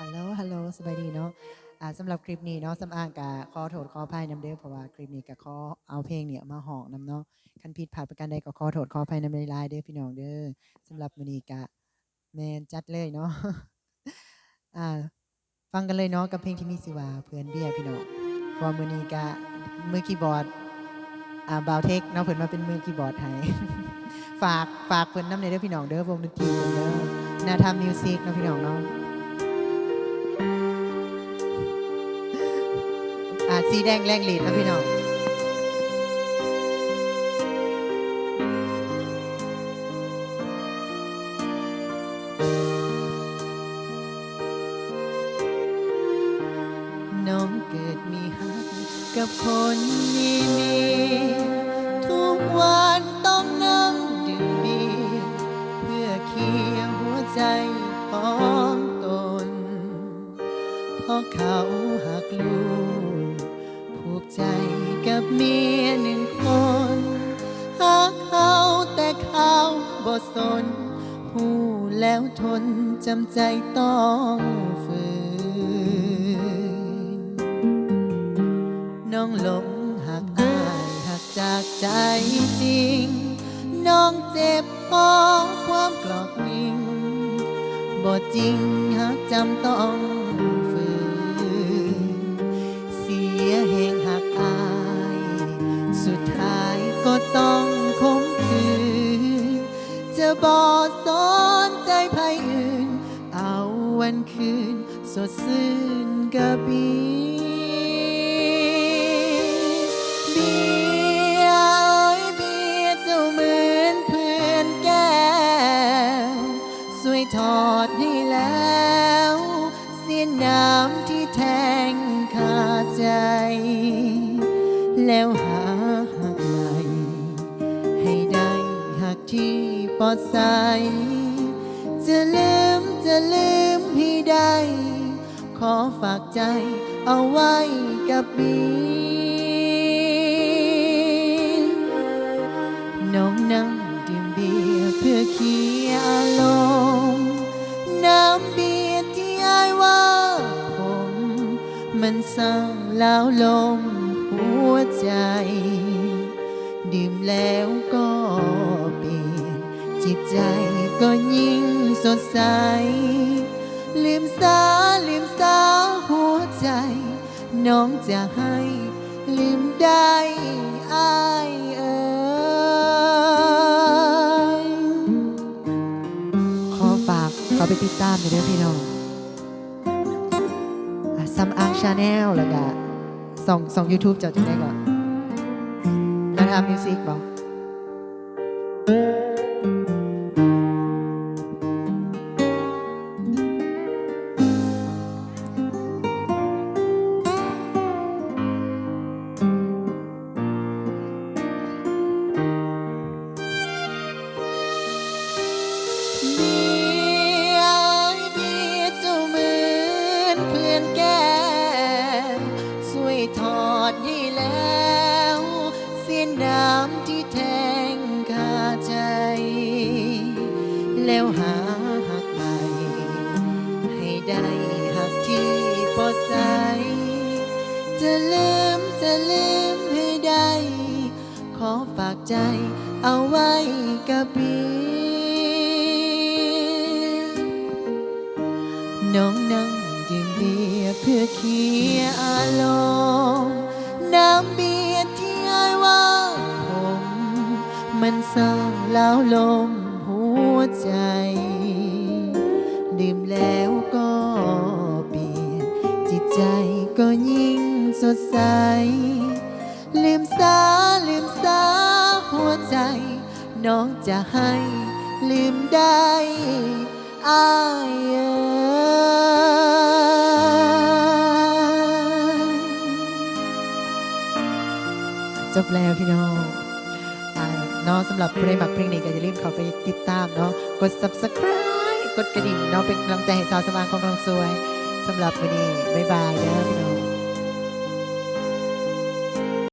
ฮัลโหล ฮัลโหล สบายดีเนาะอ่าสำหรับคลิปนี้เนาะสำอางกะขอโทษขออภัยนำเด้อเพราะว่าคลิปนี้กะขอเอาเพลงเนี่ยมาห้องนำเนาะคันผิดพลาดประการใดก็ขอโทษขออภัยนำในไลน์เด้อพี่น้องเด้อสำหรับมื้อนี้กะแมนจัดเลยเนาะอ่าฟังกันเลยเนาะกับเพลงที่มีชื่อว่าเพื่อนเบี้ยพี่น้องเพราะมื้อนี้กะมือคีย์บอร์ดอ่าบาวเทคเนาะเพิ่นมาเป็นมือคีย์บอร์ดให้ฝากฝากเพิ่นนำในเด้อพี่น้องเด้อวงดนตรีเด้อนาทำมิวสิกเนาะพี่น้องเนาะ สีแดงแรงลีดนะพี่น้องน้องเกิดมีหักกับคนมีมีทุกวัน แล้วทนจำใจต้องฝืน น้องหลงหักอายหักจากใจจริง น้องเจ็บเพราะความกลอกนิ่งบ่จริงหักจำต้องฝืน เสียแห่งหักอาย สุดท้ายก็ต้องคมคืนจะบอส วันคืน สดชื่นกับเบีเบียร์เบียร์เจ้าเหมือนเพื่อนแก้วสวยทอดให้แล้ว เสียน้ำที่แทงขาดใจ แล้วหาหักใหม่ให้ได้หักที่ปลอดใส จะลืมจะลืมให้ได้ ขอฝากใจเอาไว้กับบีน้องนั่งดื่มเบียร์เพื่อเคลียร์อารมณ์น้ำเบียร์ที่อายว่าผม มันสร้างแล้วลมหัวใจ ดื่มแล้วก็เปลี่ยนจิตใจ ก็ยิ่งสดใส ลืมสาลืมสาหัวใจ น้องจะให้ลืมได้อายเอ่ยขอฝากเขาไปติดตามหน่อยพี่น้องซัมอังชาแนลแล้วก็ส่องส่อง YouTube เจ้าจะได้ก่อนนาทำมิวสิกบอก ลืมให้ได้ ขอฝากใจเอาไว้กับเบียร์น้องนั่งดื่มเบียร์เพื่อเคลียอารมณ์น้ำเบียร์ที่อายว่าผม มันสร้างแล้วลมหัวใจ ดื่มแล้ว ดใส ลืมสาลืมสาหัวใจ น้องจะให้ลืมได้อายเอยจบแล้วพี่น้องเนาะสำหรับผู้ใดมักเพลงนี้ก็อย่าลืมเข้าไปติดตามเนาะกด subscribe กดกระดิ่งเนาะเป็นกำลังใจให้สาวสว่างของเราสวยสำหรับวันนี้บ๊ายบายเด้อพี่น้อง